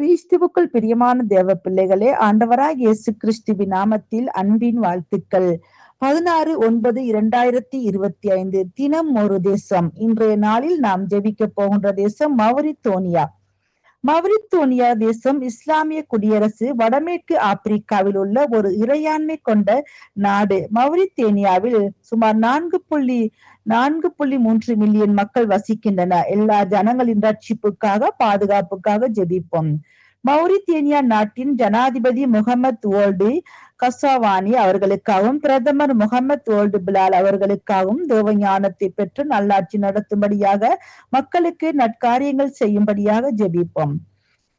கிறிஸ்துவுக்குள் பிரியமான தேவ பிள்ளைகளே ஆண்டவராய் இயேசு கிறிஸ்துவின் நாமத்தில் அன்பின் வாழ்த்துக்கள். பதினாறு ஒன்பது இரண்டாயிரத்தி இருபத்தி ஐந்து தினம் ஒரு தேசம். இன்றைய நாளில் நாம் ஜெபிக்க போகின்ற தேசம் மௌரித்தோனியா மௌரித்தோனியா தேசம் இஸ்லாமிய குடியரசு வடமேற்கு ஆப்பிரிக்காவில் உள்ள ஒரு இறையாண்மை கொண்ட நாடு. மௌரித்தேனியாவில் சுமார் நான்கு புள்ளி நான்கு புள்ளி மூன்று மில்லியன் மக்கள் வசிக்கின்றன. எல்லா ஜனங்களின் ரட்சிப்புக்காக பாதுகாப்புக்காக ஜெபிப்போம். மௌரித்தேனியா நாட்டின் ஜனாதிபதி முகமது ஓல்டு கசாவானி அவர்களுக்காகவும் பிரதமர் முகமது ஓல்டு பிலால் அவர்களுக்காகவும் தேவஞானத்தை பெற்று நல்லாட்சி நடத்தும்படியாக மக்களுக்கு நற்காரியங்கள் செய்யும்படியாக ஜெபிப்போம்.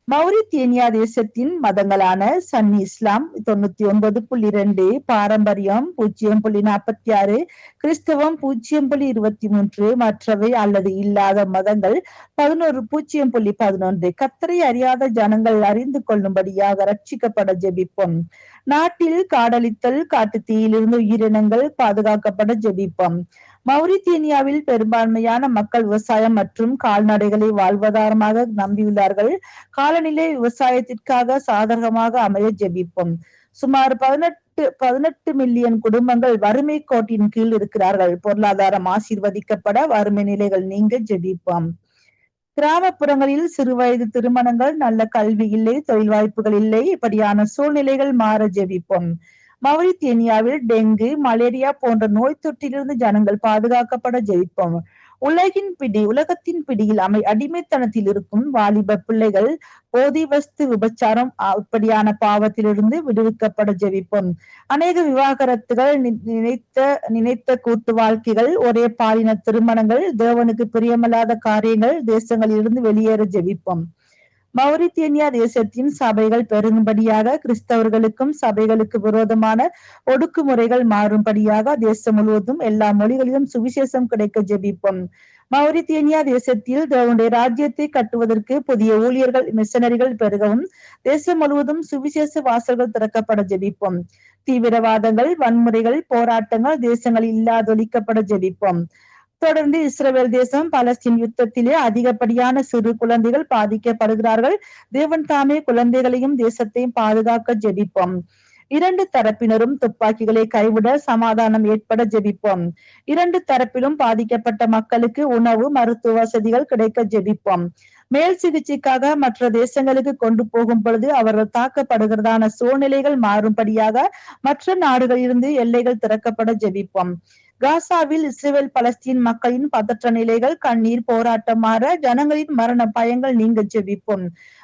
மௌரித்தேனியா தேசத்தின் மதங்களான சன்னி இஸ்லாம் தொண்ணூத்தி ஒன்பது புள்ளி ரெண்டு பாரம்பரியம் பூஜ்ஜியம் புள்ளி நாற்பத்தி ஆறு கிறிஸ்தவம் பூஜ்ஜியம் புள்ளி இருபத்தி மூன்று மற்றவை அல்லது இல்லாத மதங்கள் பதினோரு பூஜ்ஜியம் புள்ளி பதினொன்று. கத்தரை அறியாத ஜனங்கள் அறிந்து கொள்ளும்படியாக ரட்சிக்கப்பட ஜெபிப்போம். நாட்டில் காடழித்தல் காட்டு தீயிலிருந்து உயிரினங்கள் பாதுகாக்கப்பட ஜெபிப்போம். மௌரித்தேனியாவில் பெரும்பான்மையான மக்கள் விவசாயம் மற்றும் கால்நடைகளை வாழ்வாதாரமாக நம்பியுள்ளார்கள். காலநிலை விவசாயத்திற்காக சாதகமாக அமைய ஜெபிப்போம். சுமார் பதினெட்டு பதினெட்டு மில்லியன் குடும்பங்கள் வறுமை கோட்டின் கீழ் இருக்கிறார்கள். பொருளாதாரம் ஆசீர்வதிக்கப்பட வறுமை நிலைகள் நீங்க ஜெபிப்போம். கிராமப்புறங்களில் சிறுவயது திருமணங்கள் நல்ல கல்வி இல்லை தொழில் வாய்ப்புகள் இல்லை இப்படியான சூழ்நிலைகள் மாற ஜெபிப்போம். மௌரித்தேனியாவில் டெங்கு மலேரியா போன்ற நோய் தொற்றிலிருந்து ஜனங்கள் பாதுகாக்கப்பட ஜெயிப்போம். உலகின் பிடி உலகத்தின் பிடியில் அமை அடிமைத்தனத்தில் இருக்கும் வாலிப பிள்ளைகள் போதி வஸ்து விபச்சாரம் இப்படியான பாவத்திலிருந்து விடுவிக்கப்பட ஜெபிப்போம் அநேக விவாகரத்துகள் நினைத்த நினைத்த கூட்டு வாழ்க்கைகள் ஒரே பாலின திருமணங்கள் தேவனுக்கு பிரியமல்லாத காரியங்கள் தேசங்களில் இருந்து வெளியேற ஜெபிப்போம் மௌரித்தேனியா தேசத்தின் சபைகள் பெருகும்படியாக கிறிஸ்தவர்களுக்கும் சபைகளுக்கு விரோதமான ஒடுக்குமுறைகள் மாறும்படியாக தேசம் முழுவதும் எல்லா மொழிகளிலும் சுவிசேஷம் கிடைக்க ஜெபிப்போம். மௌரித்தேனியா தேசத்தில் தேவனுடைய ராஜ்யத்தை கட்டுவதற்கு புதிய ஊழியர்கள் மிஷனரிகள் பெருகவும் தேசம் முழுவதும் சுவிசேஷ வாசல்கள் திறக்கப்பட ஜெபிப்போம். தீவிரவாதங்கள் வன்முறைகள் போராட்டங்கள் தேசங்களில் இல்லாதொழிக்கப்பட ஜெபிப்போம். தொடர்ந்து இஸ்ரேல் தேசம் பலஸ்தீன் யுத்தத்திலே அதிகப்படியான சிறு குழந்தைகள் பாதிக்கப்படுகிறார்கள். தேவன் தாமே குழந்தைகளையும் தேசத்தையும் பாதுகாக்க ஜெபிப்போம். இரண்டு தரப்பினரும் துப்பாக்கிகளை கைவிட சமாதானம் ஏற்பட ஜெபிப்போம். இரண்டு தரப்பிலும் பாதிக்கப்பட்ட மக்களுக்கு உணவு மருத்துவ வசதிகள் கிடைக்க ஜெபிப்போம். மேல் சிகிச்சைக்காக மற்ற தேசங்களுக்கு கொண்டு போகும் பொழுது அவர்கள் தாக்கப்படுகிறதான சூழ்நிலைகள் மாறும்படியாக மற்ற நாடுகளிலிருந்து எல்லைகள் திறக்கப்பட ஜெபிப்போம். காசாவில் இஸ்ரேல் பலஸ்தீன் மக்களின் பதற்ற நிலைகள் கண்ணீர் போராட்டம் மாற ஜனங்களின் மரண பயங்கள் நீங்க ஜெபிப்போம்.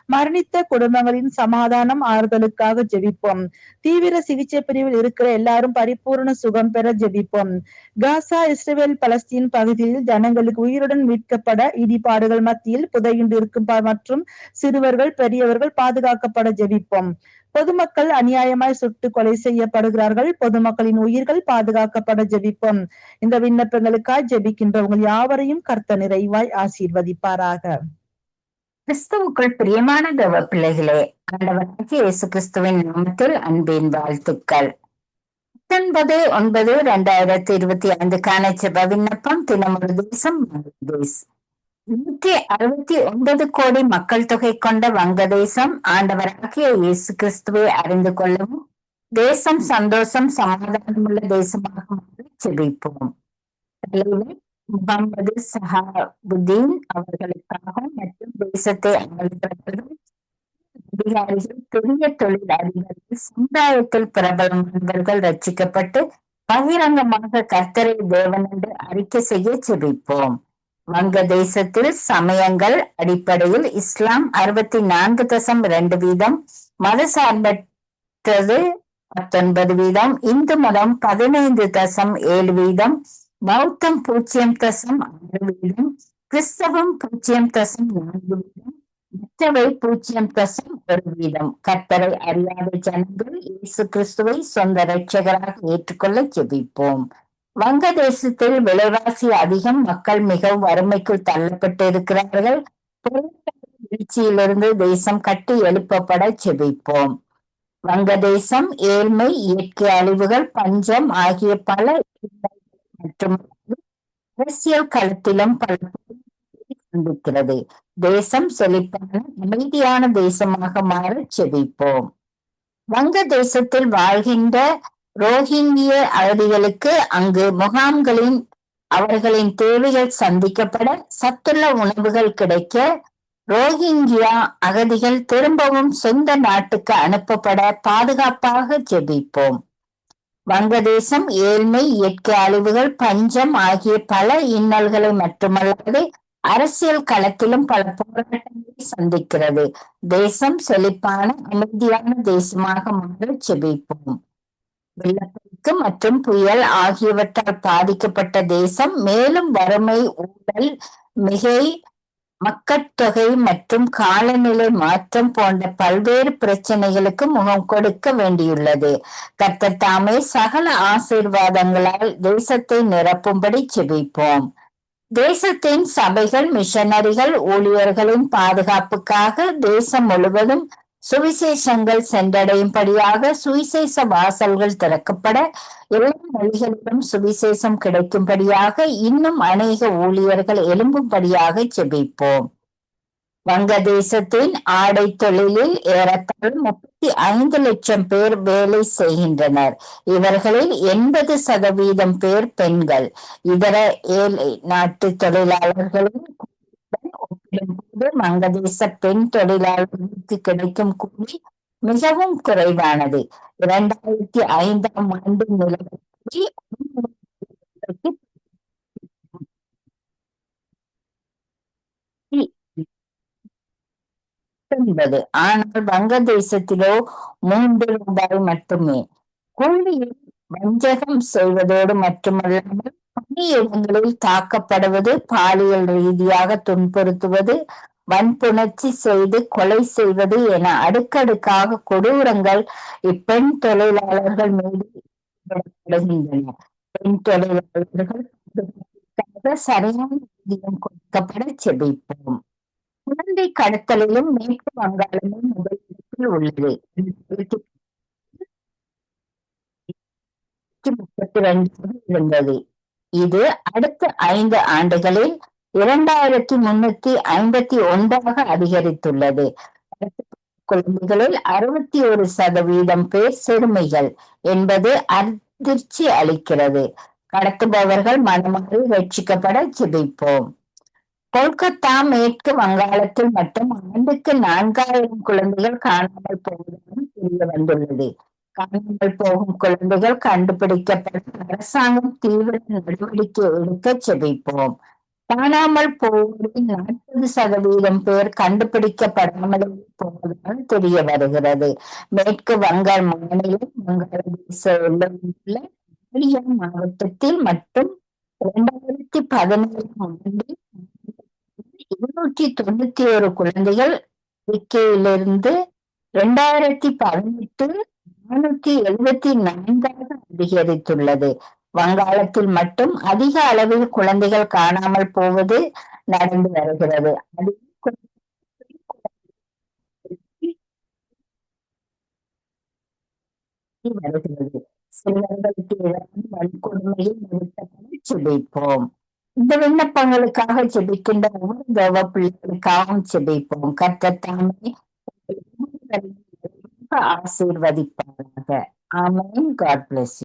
மரணித்த குடும்பங்களின் சமாதானம் ஆறுதலுக்காக ஜெபிப்போம். தீவிர சிகிச்சை பிரிவில் இருக்கிற எல்லாரும் பரிபூர்ண சுகம் பெற ஜெபிப்போம். காசா இஸ்ரேல் பலஸ்தீன் பகுதியில் ஜனங்களுக்கு உயிருடன் மீட்கப்பட இடிபாடுகள் மத்தியில் புதையுண்டு இருக்கும் மற்றும் சிறுவர்கள் பெரியவர்கள் பாதுகாக்கப்பட ஜெபிப்போம். பொதுமக்கள் அநியாயமாய் சுட்டு கொலை செய்யப்படுகிறார்கள். பொதுமக்களின் உயிர்கள் பாதுகாக்கப்பட ஜெபிப்போம். இந்த விண்ணப்பங்களுக்காய் ஜெபிக்கின்றவங்க யாவரையும் கர்த்த நிறைவாய் ஆசீர்வதிப்பாராக. கிறிஸ்துவுக்குள் பிரியமான தேவ பிள்ளைகளே ஆண்டவராகிய இயேசு கிறிஸ்துவின் நாமத்தில் அன்பின் வாழ்த்துக்கள். பத்தொன்பது ஒன்பது இரண்டாயிரத்தி இருபத்தி ஐந்துக்கான செப விண்ணப்பம் தினமொரு தேசம் தேசம். நூற்றி அறுபத்தி ஒன்பது கோடி மக்கள் தொகை கொண்ட வங்கதேசம் ஆண்டவராகிய இயேசு கிறிஸ்துவை அறிந்து கொள்ளவும் தேசம் சந்தோஷம் சமாதானம் உள்ள தேசமாக செபிப்போம் தலைவர் முகமது சஹாபுதீன் அவர்களுக்காக மற்றும் தேசத்தை அமல்படுத்தும் அதிகாரிகள் பெரிய தொழில் அதிகாரிகள் சமுதாயத்தில் பிரபலமானவர்கள் ரச்சிக்கப்பட்டு பகிரங்கமாக கர்த்தரை தேவன் என்று அறிக்கை செய்ய செபிப்போம் வங்கதேசத்தில் சமயங்கள் அடிப்படையில் இஸ்லாம் அறுபத்தி நான்கு தசம் ரெண்டு வீதம் மத சார்பற்றது பத்தொன்பது வீதம் இந்து மதம் பதினைந்து தசம் ஏழு வீதம் பௌத்தம் பூஜ்ஜியம் தசம் ஆறு வீதம் கிறிஸ்தவம் பூஜ்ஜியம் தசம் நான்கு வீதம் மற்றவை பூஜ்ஜியம் தசம் ஒரு வீதம். கர்த்தரை அறியாத ஜனங்கள் இயேசு கிறிஸ்துவை சொந்த ரட்சகராக ஏற்றுக்கொள்ள ஜெபிப்போம். வங்கதேசத்தில் விலைவாசி அதிகம் மக்கள் மிகவும் வறுமைக்குள் தள்ளப்பட்டு இருக்கிறார்கள் வீழ்ச்சியிலிருந்து தேசம் கட்டி எழுப்பப்பட செபிப்போம். வங்கதேசம் ஏழ்மை இயற்கை அழிவுகள் பஞ்சம் ஆகிய பல மற்றும் அரசியல் களத்திலும் பல சந்திக்கிறது. தேசம் செழிப்பான அமைதியான தேசமாக மாற செபிப்போம். வங்க தேசத்தில் வாழ்கின்ற ரோஹிங்கிய அகதிகளுக்கு அங்கு முகாம்களின் அவர்களின் தேவைகள் சந்திக்கப்பட சத்துள்ள உணவுகள் கிடைக்க ரோஹிங்கியா அகதிகள் திரும்பவும் சொந்த நாட்டுக்கு அனுப்பப்பட பாதுகாப்பாக ஜெபிப்போம். வங்கதேசம் ஏழ்மை இயற்கை அழிவுகள் பஞ்சம் ஆகிய பல இன்னல்களை மட்டுமல்லாது அரசியல் களத்திலும் பல போராட்டங்களை சந்திக்கிறது. தேசம் செழிப்பான அமைதியான தேசமாக மாற செபிப்போம் வெள்ளப்பெருக்கு மற்றும் புயல் ஆகியவற்றால் பாதிக்கப்பட்ட தேசம் மேலும் வறுமை ஊழல் மிகை மக்கட்தொகை மற்றும் காலநிலை மாற்றம் போன்ற பல்வேறு பிரச்சனைகளுக்கு முகம் கொடுக்க வேண்டியுள்ளது. கர்த்தர் தாமே சகல ஆசீர்வாதங்களால் தேசத்தை நிரப்பும்படி செபிப்போம் தேசத்தின் சபைகள் மிஷனரிகள் ஊழியர்களின் பாதுகாப்புக்காக தேசம் முழுவதும் சுவிசேஷங்கள் சென்றடையும்படியாக சுவிசேஷ வாசல்கள் திறக்கப்பட எல்லா மொழிகளிலும் சுவிசேஷம் கிடைக்கும்படியாக இன்னும் அநேக ஊழியர்கள் எழும்பும்படியாக செபிப்போம் வங்கதேசத்தின் ஆடை தொழிலில் ஏறத்தாழ முப்பத்தி ஐந்து லட்சம் பேர் வேலை செய்கின்றனர். இவர்களில் எண்பது சதவீதம் பேர் பெண்கள். இதர ஏழை நாட்டு தொழிலாளர்களின் ஒப்பிடும்போது வங்கதேச பெண் தொழிலாளர்களுக்கு கிடைக்கும் கூலி மிகவும் குறைவானது. இரண்டாயிரத்தி ஐந்தாம் ஆண்டு நிலவரப்படி என்பது ஆனால் வங்கதேசத்திலோ மூன்று ரூபாய் மட்டுமே. கூலியில் வஞ்சகம் செய்வதோடு மட்டுமல்லாமல் இடங்களில் தாக்கப்படுவது பாலியல் ரீதியாக துன்புறுத்துவது வன்புணர்ச்சி செய்து கொலை செய்வது என அடுக்கடுக்காக கொடூரங்கள் இப்பெண் தொழிலாளர்கள் மீது ஈடுபடப்படுகின்றன பெண் தொழிலாளர்கள் சரியான ஊதியம் கொடுக்கப்பட செபிப்போம். குழந்தை கடத்தலிலும் மேற்கு வங்காளமும் முதலிடத்தில் உள்ளது. முப்பத்தி ரெண்டு இருந்தது. இது அடுத்த ஐந்து ஆண்டுகளில் இரண்டாயிரத்தி முன்னூத்தி ஐம்பத்தி ஒன்றாக அதிகரித்துள்ளது. குழந்தைகளில் அறுபத்தி ஒரு சதவீதம் பேர் சிறுமிகள் என்பது அதிர்ச்சி அளிக்கிறது. கடத்துபவர்கள் மனமாறி ரட்சிக்கப்பட ஜிபிப்போம். கொல்கத்தா மேற்கு வங்காளத்தில் மட்டும் ஆண்டுக்கு நான்காயிரம் குழந்தைகள் காணாமல் போவதும் தெரிய வந்துள்ளது. காணாமல் போகும் குழந்தைகள் கண்டுபிடிக்கப்பட அரசாங்கம் தீவிர நடவடிக்கை எடுக்க செபிப்போம். காணாமல் போவதில் நாற்பது சதவீதம் பேர் கண்டுபிடிக்கப்படாமல் போவதால் தெரிய வருகிறது. மேற்கு வங்க மாநிலம் வங்காளதேச எல்லையில் மாவட்டத்தில் மட்டும் இரண்டாயிரத்தி பதினேழாம் ஆண்டில் இருநூற்றி தொண்ணூத்தி ஒரு குழந்தைகள் இருக்கையிலிருந்து இரண்டாயிரத்தி பதினெட்டு நானூத்தி எழுபத்தி நான்காக அதிகரித்துள்ளது. வங்காளத்தில் மட்டும் அதிக அளவில் குழந்தைகள் காணாமல் போவது நடந்து வருகிறது. வருகிறது. சிலர்களுக்கு வன்கொடுமையில் நிறுத்தப்பட செபிப்போம் இந்த விண்ணப்பங்களுக்காக செபிக்கின்ற ஒவ்வொரு தேவ பிள்ளைகளுக்காகவும் செபிப்போம் கர்த்தத்தாமே ஆசீர்வதிப்பாராக. ஆமேன். God plus